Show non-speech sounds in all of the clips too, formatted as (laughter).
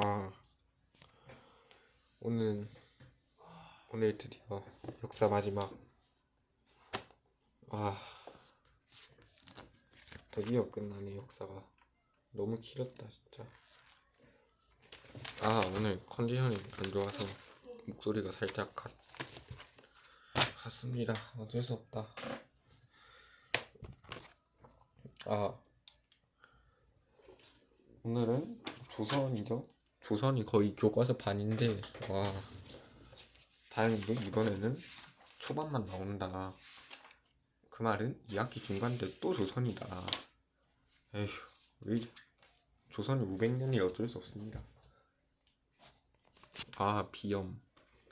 아 오늘 오늘 드디어 역사 마지막. 아 드디어 끝나네 역사가. 너무 길었다 진짜. 아 오늘 컨디션이 안 좋아서 목소리가 살짝 갔, 갔습니다. 어쩔 수 없다. 아 오늘은 조선이죠 조선이 거의 교과서 반인데 와 다행히도 이번에는 초반만 나온다. 그 말은 2학기 중간 때 또 조선이다. 에휴 왜. 조선이 500년이 어쩔 수 없습니다. 아 비염.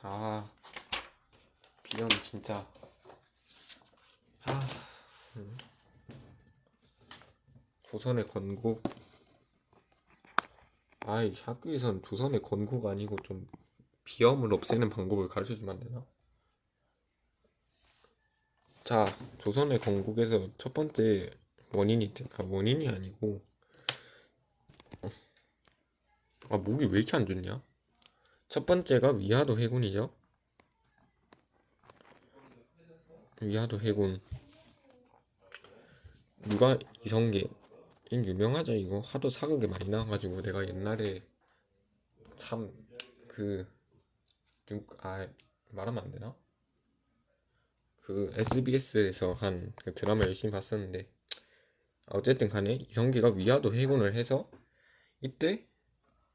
아 비염 진짜. 아 음. 조선의 건국 아이 학교에선 조선의 건국 아니고 좀 비염을 없애는 방법을 가르쳐 주면 안 되나? 자, 조선의 건국에서 첫 번째 원인이 아, 원인이 아니고 아 목이 왜 이렇게 안 좋냐? 첫 번째가 위화도 해군이죠. 위화도 해군 누가 이성계 이 유명하죠 이거 하도 사극에 많이 나와가지고 내가 옛날에 참그아 말하면 안 되나? 그 SBS에서 한 그 드라마 열심히 봤었는데 어쨌든 간에 이성계가 위화도 해군을 해서 이때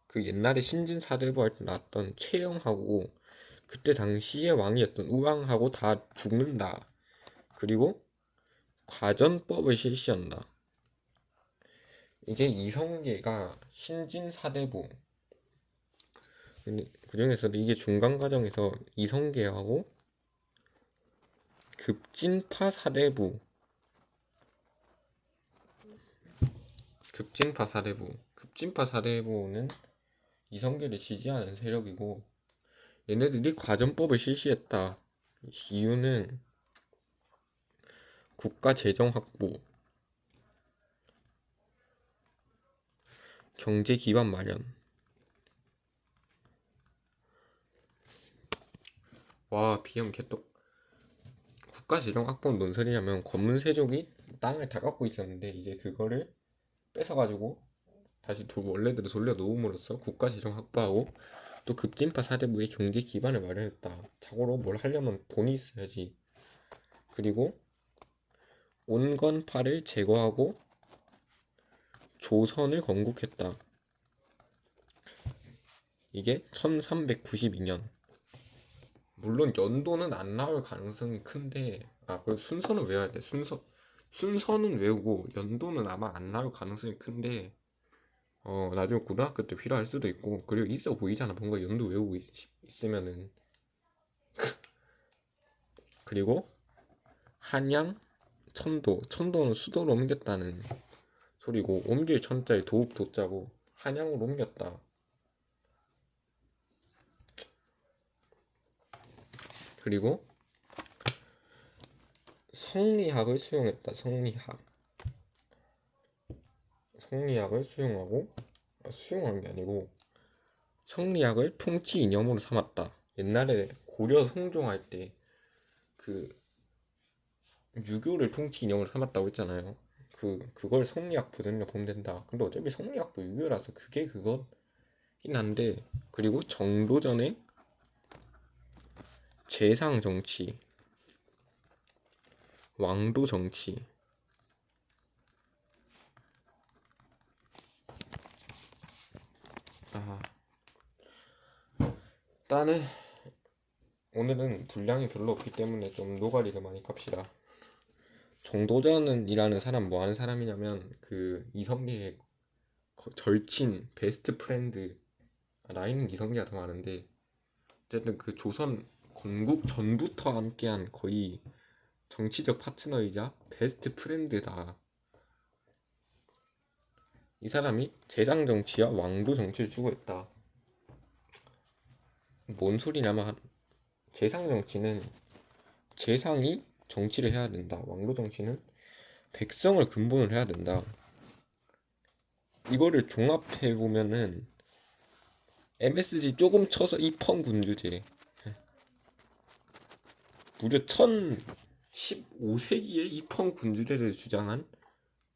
그 옛날에 신진사대부 할 때 나왔던 최영하고 그때 당시의 왕이었던 우왕하고 다 죽는다. 그리고 과전법을 실시한다. 이게 이성계가 신진 사대부. 그 중에서도 이게 중간 과정에서 이성계하고 급진파 사대부. 급진파 사대부. 급진파 사대부는 이성계를 지지하는 세력이고 얘네들이 과전법을 실시했다. 이유는 국가 재정 확보 경제 기반 마련. 와, 비염 개떡. 국가 재정 확보는 뭔 소리냐면 권문세족이 땅을 다 갖고 있었는데 이제 그거를 뺏어가지고 다시 도, 원래대로 돌려 놓음으로써 국가 재정 확보하고 또 급진파 사대부의 경제 기반을 마련했다. 자고로 뭘 하려면 돈이 있어야지. 그리고 온건파를 제거하고 조선을 건국했다. 이게 1392년. 물론 연도는 안 나올 가능성이 큰데, 아, 그리고 순서는 외워야 돼. 순서, 순서는 외우고, 연도는 아마 안 나올 가능성이 큰데, 어, 나중에 고등학교 때 필요할 수도 있고, 그리고 있어 보이잖아. 뭔가 연도 외우고 있, 있으면은. (laughs) 그리고, 한양, 천도. 천도는 수도로 옮겼다는 소리고 옮길 천자에 도읍 도자고 한양으로 옮겼다. 그리고 성리학을 수용했다. 성리학. 성리학을 수용하고 아, 수용한 게 아니고 성리학을 통치 이념으로 삼았다. 옛날에 고려 성종할 때 그 유교를 통치 이념으로 삼았다고 했잖아요. 그 그걸 성리학 부전력 보면 된다. 근데 어차피 성리학도 유교라서 그게 그거긴 한데 그리고 정도전의 재상 정치, 왕도 정치. 아, 일단은 오늘은 분량이 별로 없기 때문에 좀 노가리를 많이 깝시다. 정도전은이라는 사람 뭐 하는 사람이냐면 그 이성계의 절친 베스트 프렌드 아, 나이는 이성계가 더 많은데 어쨌든 그 조선 건국 전부터 함께한 거의 정치적 파트너이자 베스트 프렌드다. 이 사람이 재상 정치와 왕도 정치를 추구했다. 뭔 소리냐면 재상 정치는 재상이 정치를 해야 된다. 왕도 정치는 백성을 근본으로 해야 된다. 이거를 종합해 보면은 MSG 조금 쳐서 입헌 군주제. 무려 1015세기에 입헌 군주제를 주장한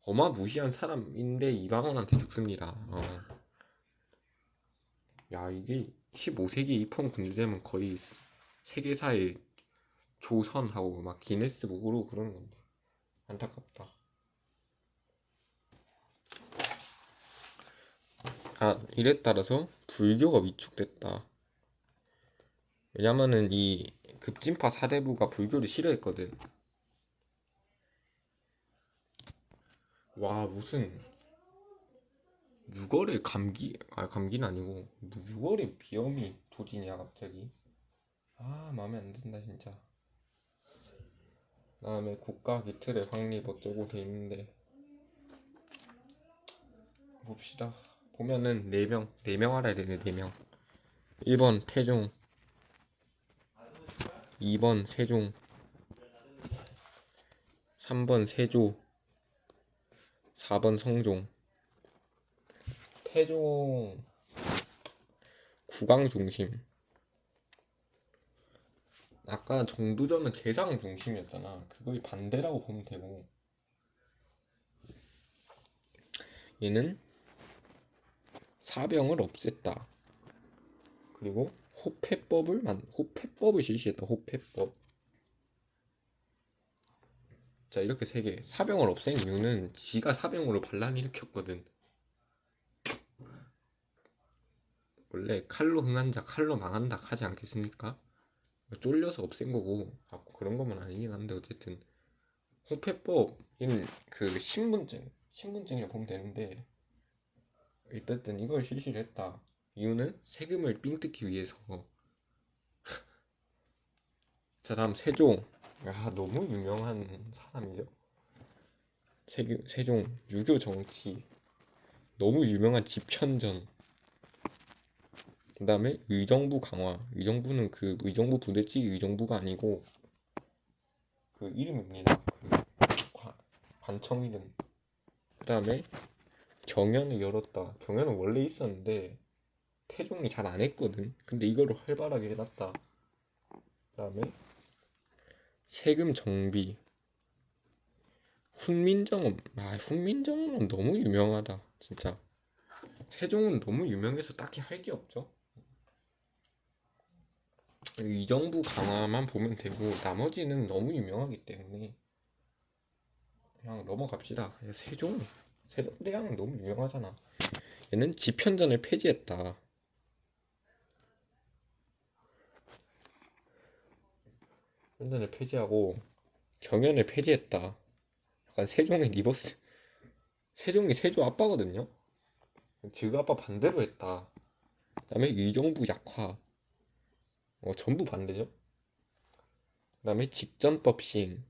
어마무시한 사람인데 이방원한테 죽습니다. 어. 야 이게 15세기 입헌 군주제면 거의 세계사의 조선하고 막 기네스북으로 그러는 건데 안타깝다. 아 이에 따라서 불교가 위축됐다. 왜냐면은 이 급진파 사대부가 불교를 싫어했거든. 와 무슨 6월에 감기 아 감기는 아니고 6월에 비염이 도지냐 갑자기 아 마음에 안 든다 진짜 다음에 국가 기틀의 확립 어쩌고 돼 있는데 봅시다. 보면은 4명 4명 알아야 되네 4명. 1번 태종 2번 세종 3번 세조 4번 성종. 태종 국왕 중심 아까 정두전은 재상 중심이었잖아. 그거의 반대라고 보면 되고. 얘는 사병을 없앴다. 그리고 호패법을 만 호패법을 실시했다. 호패법. 자 이렇게 세 개. 사병을 없앤 이유는 지가 사병으로 반란을 일으켰거든. 원래 칼로 흥한 자 칼로 망한다 하지 않겠습니까? 쫄려서 없앤 거고. 아, 그런 것만 아니긴 한데 어쨌든. 호패법인 그 신분증 신분증을 보면 되는데 어쨌든 이걸 실시를 했다. 이유는 세금을 삥 뜯기 위해서. (laughs) 자 다음 세종. 아 너무 유명한 사람이죠. 세, 세종 유교 정치. 너무 유명한 집현전 그 다음에 의정부 강화. 의정부는 그 의정부 부대찌개 의정부가 아니고 그 이름입니다 그 관- 관청 이름 그 다음에 경연을 열었다. 경연은 원래 있었는데 태종이 잘 안 했거든. 근데 이거를 활발하게 해놨다. 그 다음에 세금 정비. 훈민정음. 아 훈민정음은 너무 유명하다 진짜. 세종은 너무 유명해서 딱히 할 게 없죠 의정부 강화만 보면 되고 나머지는 너무 유명하기 때문에 그냥 넘어갑시다. 세종 세종대왕은 너무 유명하잖아. 얘는 집현전을 폐지했다. 현전을 폐지하고 경연을 폐지했다. 약간 세종의 리버스 세종이 세조 아빠거든요? 지가 아빠 반대로 했다. 그다음에 의정부 약화 어, 전부 반대죠. 그다음에 직전법 시행.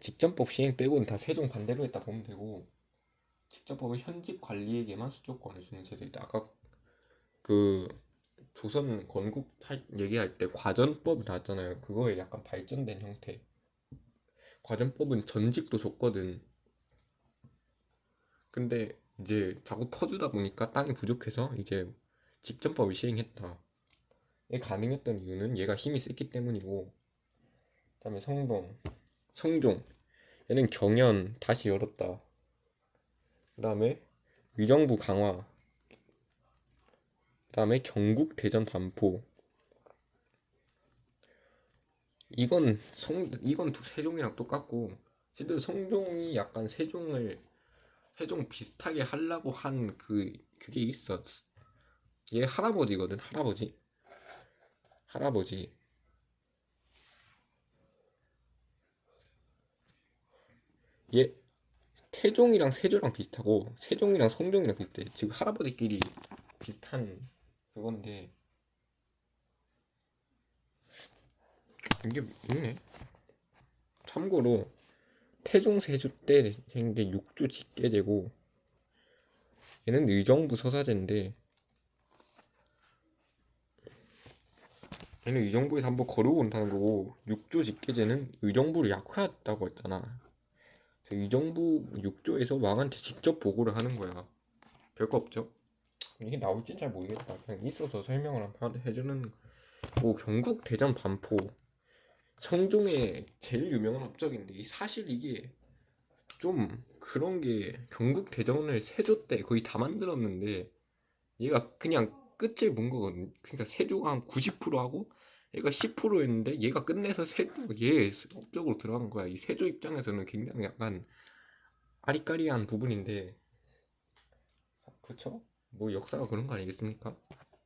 직전법 시행 빼고는 다 세종 반대로 했다 보면 되고 직전법은 현직 관리에게만 수조권을 주는 제도이다. 아까 그 조선 건국 할- 얘기할 때 과전법이 나왔잖아요. 그거에 약간 발전된 형태. 과전법은 전직도 줬거든. 근데 이제 자꾸 퍼주다 보니까 땅이 부족해서 이제 직전법을 시행했다. 가능했던 이유는 얘가 힘이 셌기 때문이고 그다음에 성동 성종. 얘는 경연 다시 열었다. 그다음에 의정부 강화. 그다음에 경국 대전 반포. 이건 성 이건 두- 세종이랑 똑같고 실제로 성종이 약간 세종을 세종 비슷하게 하려고 한 그 그게 있어 얘 할아버지거든 할아버지 할아버지. 얘 태종이랑 세조랑 비슷하고 세종이랑 성종이랑 비슷해. 지금 할아버지끼리 비슷한 그건데. 이게 있네. 참고로 태종 세조 때 생긴 게 육조 직계제고 얘는 의정부 서사제인데 얘는 의정부에서 한번 걸어온다는 거고 육조 직계제는 의정부를 약화했다고 했잖아. 그래서 의정부 육조에서 왕한테 직접 보고를 하는 거야. 별거 없죠. 이게 나올지 잘 모르겠다. 그냥 있어서 설명을 한번 해주는 거. 뭐 경국 대전 반포 성종의 제일 유명한 업적인데 이 사실 이게 좀 그런 게 경국 대전을 세조 때 거의 다 만들었는데 얘가 그냥 끝을 본 거거든. 그러니까 세조가 한 90% 하고 얘가 10%였는데 얘가 끝내서 세조 얘 업적으로 들어간 거야. 이 세조 입장에서는 굉장히 약간 아리까리한 부분인데 그렇죠? 뭐 역사가 그런 거 아니겠습니까?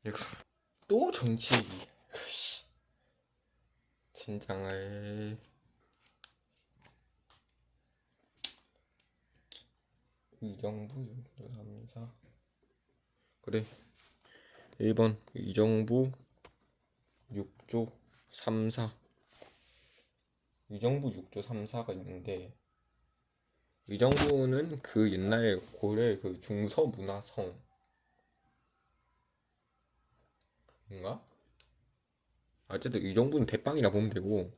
역사 또 정치 씨. 진장을 이정부 6조 3사 그래 1번 이정부 6조 3사. 이정부 6조 3사가 있는데 의정부는 그 옛날 고려 그 중서 문화성 인가? 어쨌든 의정부는 대빵이라 보면 되고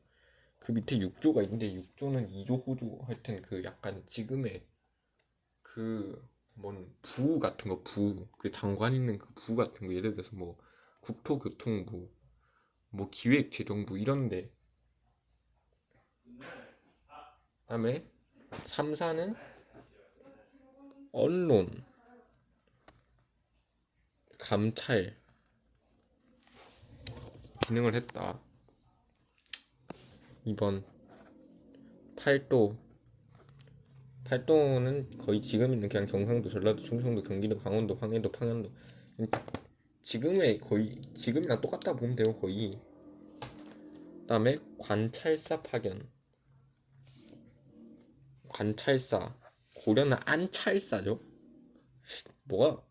그 밑에 6조가 있는데 6조는 2조 호조 하여튼 그 약간 지금의 그 뭔 부 같은 거 부. 그 장관 있는 그 부 같은 거. 예를 들어서 뭐 국토교통부 뭐 기획 재정부 이런데. 그다음에 3사는 언론 감찰. 기능을 했다. 2번 팔도. 팔도는 거의 지금 있는 그냥 경상도, 전라도, 충청도, 경기도, 강원도, 황해도, 평안도 지금의 거의 지금이랑 똑같다 보면 돼요 거의. 그다음에 관찰사 파견 관찰사 고려는 안찰사죠. 뭐가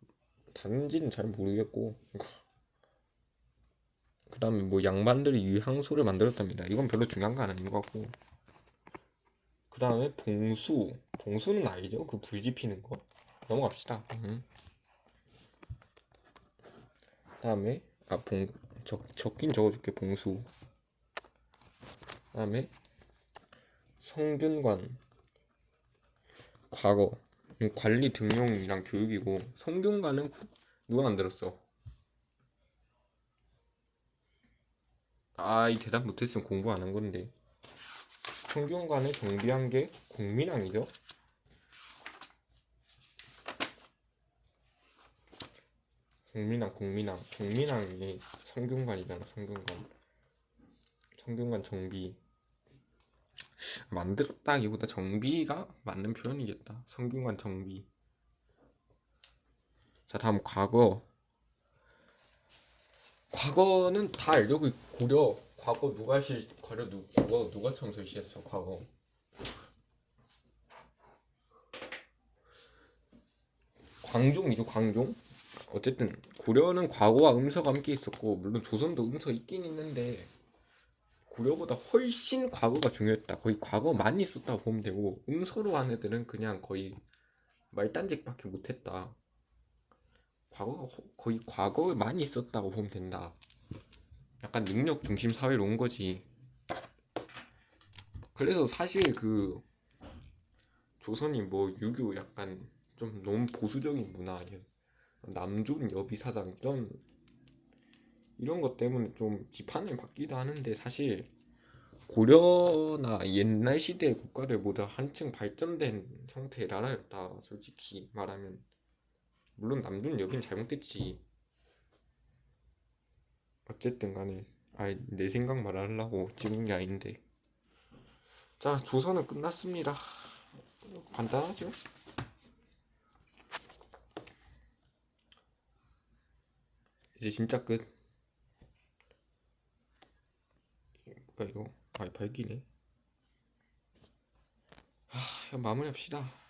다른지는 잘 모르겠고 그 다음에 뭐 양반들이 유향소를 만들었답니다. 이건 별로 중요한 건 아닌 것 같고 그 다음에 봉수 봉수는 알죠? 그 불지 피는 거 넘어갑시다. 음. 다음에 아봉 적긴 적어줄게 봉수 다음에 성균관 과거 음, 관리 등용이랑 교육이고 성균관은 누가 만들었어? 아, 이 대답 못했으면 공부 안 한 건데. 성균관을 정비한 게 공민왕이죠? 공민왕, 공민왕. 공민왕이 성균관이잖아, 성균관. 성균관 정비. 만들었다기보다 정비가 맞는 표현이겠다. 성균관 정비. 자, 다음 과거. 과거는 다. 그 고려 과거 누가 실 고려 누 과거 누가 처음 설치했어 과거. 광종이죠 광종. 어쨌든 고려는 과거와 음서가 함께 있었고 물론 조선도 음서 있긴 있는데 고려보다 훨씬 과거가 중요했다. 거의 과거 많이 썼다고 보면 되고 음서로 한 애들은 그냥 거의 말단직밖에 못했다. 과거가 허- 거의 과거에 많이 썼다고 보면 된다. 약간 능력 중심 사회로 온 거지. 그래서 사실 그 조선이 뭐 유교 약간 좀 너무 보수적인 문화, 남존 여비 사장 이런 이런 것 때문에 좀 비판을 받기도 하는데 사실 고려나 옛날 시대의 국가들보다 한층 발전된 형태의 나라였다. 솔직히 말하면. 물론 남존 여긴 잘못됐지. 어쨌든 간에. 아이 내 생각 말하려고 찍은 게 아닌데. 자 조선은 끝났습니다. 간단하죠 이제 진짜 끝. 뭐야 이거? 아 밝기네. 아 이거 마무리합시다